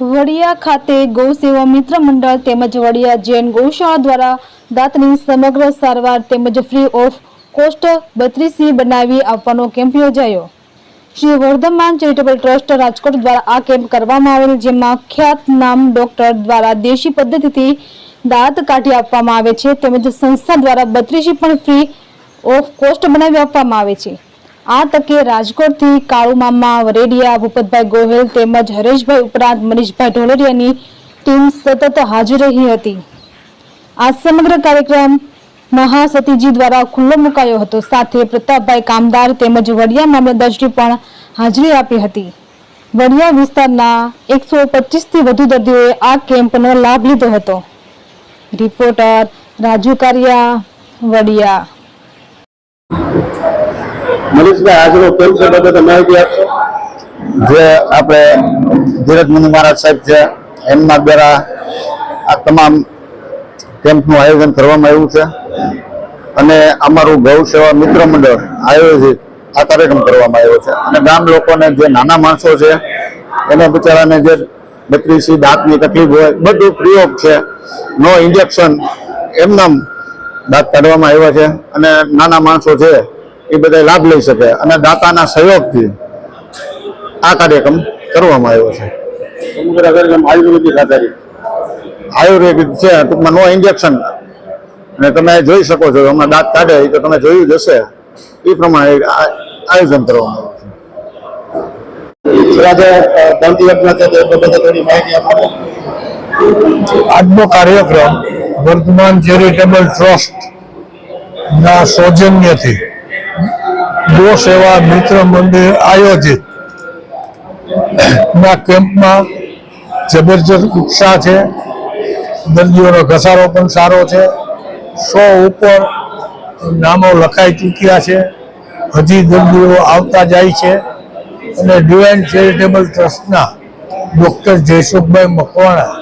વડિયા ખાતે ગૌ સેવા મિત્ર મંડળ તેમજ વડિયા જૈન ગૌશાળા દ્વારા દાંતની સમગ્ર સારવાર તેમજ ફ્રી ઓફ કોસ્ટ બત્રીસી બનાવી આપવાનો કેમ્પ યોજાયો. શ્રી વર્ધમાન ચેરિટેબલ ટ્રસ્ટ રાજકોટ દ્વારા આ કેમ્પ કરવામાં આવેલ, જેમાં ખ્યાતનામ ડોક્ટર દ્વારા દેશી પદ્ધતિથી દાંત કાઢી આપવામાં આવે છે તેમજ સંસ્થા દ્વારા બત્રીસી પણ ફ્રી ઓફ કોસ્ટ બનાવી આપવામાં આવે છે. આ તકે રાજકોટથી કાળુ મામા, વરેડિયા, ભૂપતભાઈ ગોહિલ તેમજ હરેશભાઈ ઉપરાંત મનીષભાઈ ઢોલરિયાની ટીમ સતત હાજર રહી હતી. આ સમગ્ર કાર્યક્રમ મહાસતીજી દ્વારા ખુલ્લો મુકાયો હતો. સાથે પ્રતાપભાઈ કામદાર તેમજ વડિયા મામલતદારશ્રી પણ હાજરી આપી હતી. વડિયા વિસ્તારના એકસો પચીસથી વધુ દર્દીઓએ આ કેમ્પનો લાભ લીધો હતો. રિપોર્ટર રાજુ કારિયા, વડિયા. મનીષભાઈ આજનો કેમ છે બાબતે માહિતી આપશો? જે આપણે ધીરજ મુનિ મહારાજ સાહેબ છે, એમના દ્વારા આ તમામ કેમ્પનું આયોજન કરવામાં આવ્યું છે. અને અમારું ગૌ સેવા મિત્ર મંડળ આયોજિત આ કાર્યક્રમ કરવામાં આવ્યો છે. અને ગામ લોકોને જે નાના માણસો છે, એને બિચારાને જે બત્રીસી, દાંતની તકલીફ હોય, બધું ફ્રી છે. નો ઇન્જેક્શન એમનામ દાંત કાઢવામાં આવ્યા છે. અને નાના માણસો છે એ બધા લાભ લઈ શકે અને દાતાના સહયોગથી આ કાર્યક્રમ કરવામાં આવ્યો છે. આયુર્વેદિક આધારિત. આયુર્વેદિક છે ટૂંકમાં નો ઇન્જેક્શન અને તમે જોઈ શકો છો હમણાં દાંત કાઢે એ તો તમે જોયું જ હશે. એ પ્રમાણે આ- આયોજન કરવામાં આવ્યું આજનો કાર્યક્રમ વર્તમાન ચેરિટેબલ ટ્રસ્ટ ના સૌજન્યથી ગો સેવા મિત્ર મંદિર આયોજિત. ના કેમ્પમાં જબરજસ્ત ઉત્સાહ છે. દર્દીઓનો ઘસારો પણ સારો છે. સો ઉપર નામો લખાઈ ચૂક્યા છે. હજી દર્દીઓ આવતા જાય છે. અને ડિવાઇન ચેરિટેબલ ટ્રસ્ટના ડૉક્ટર જયસુખભાઈ મકવાણા,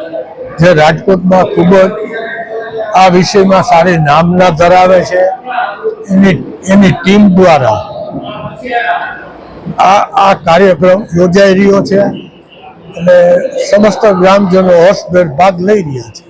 જે રાજકોટમાં ખૂબ જ આ વિષયમાં સારી નામના ધરાવે છે. એની એની ટીમ દ્વારા આ આ કાર્યક્રમ યોજાઈ રહ્યો છે અને સમસ્ત ગ્રામજનો હર્ષભેર ભાગ લઈ રહ્યા છે.